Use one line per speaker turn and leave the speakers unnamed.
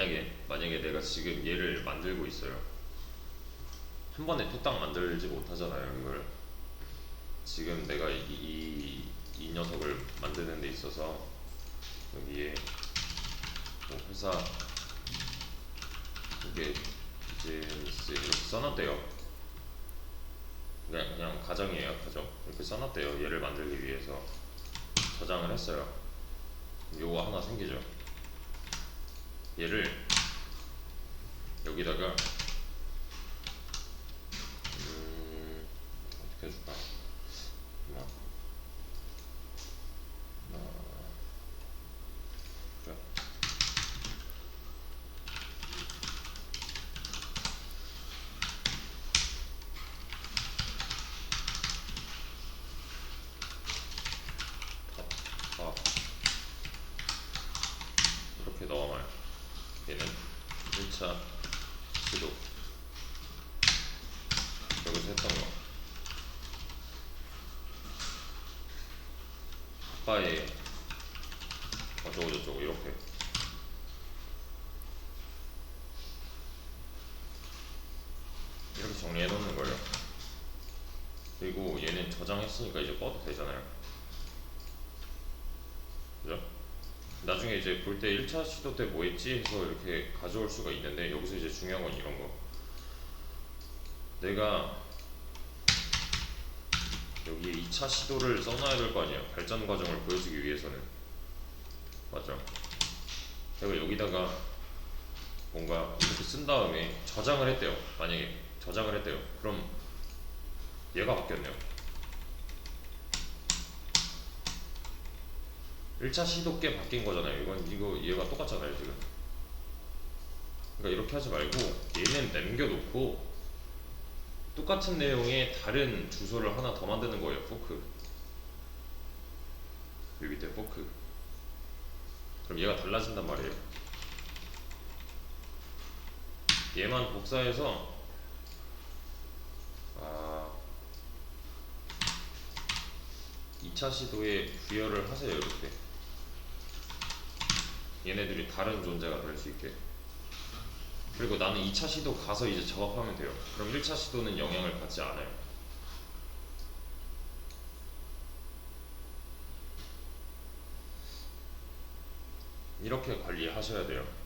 만약에 만약에 내가 지금 얘를 만들고 있어요. 한 번에 뚝딱 만들지 못하잖아요. 이걸 지금 내가 이, 이, 이 녀석을 만드는 데 있어서 여기에 뭐 회사 이게 비즈니스 이렇게 써놨대요. 그냥 그냥 가정이에요, 가정. 이렇게 써놨대요. 얘를 만들기 위해서 저장을 했어요. 요거 하나 생기죠. 얘를 여기다가 음 어떻게 해줄까? 뭐 밥. 이렇게 넣어놔요. 얘는 1차 시도 여기서 했던 거 아빠의 어쩌고 저쩌고 이렇게 이렇게 정리해 놓는 거예요. 그리고 얘는 저장했으니까 이제 꺼도 되잖아요. 그죠? 나중에 이제 볼 때 1차 시도 때 뭐 했지 해서 이렇게 가져올 수가 있는데 여기서 이제 중요한 건 이런 거. 내가 여기에 2차 시도를 써놔야 될 거 아니에요 발전 과정을 보여주기 위해서는. 맞죠 내가 여기다가 뭔가 이렇게 쓴 다음에 저장을 했대요. 만약에 저장을 했대요. 그럼 얘가 바뀌었네요 1차 시도 꽤 바뀐 거잖아요. 이건 이거 얘가 똑같잖아요, 지금. 그러니까 이렇게 하지 말고 얘는 남겨놓고 똑같은 내용의 다른 주소를 하나 더 만드는 거예요, 포크. 여기 밑에 포크. 그럼 얘가 달라진단 말이에요. 얘만 복사해서 아 2차 시도에 부여를 하세요, 이렇게. 얘네들이 다른 존재가 될 수 있게. 그리고 나는 2차 시도 가서 이제 작업하면 돼요. 그럼 1차 시도는 영향을 받지 않아요. 이렇게 관리하셔야 돼요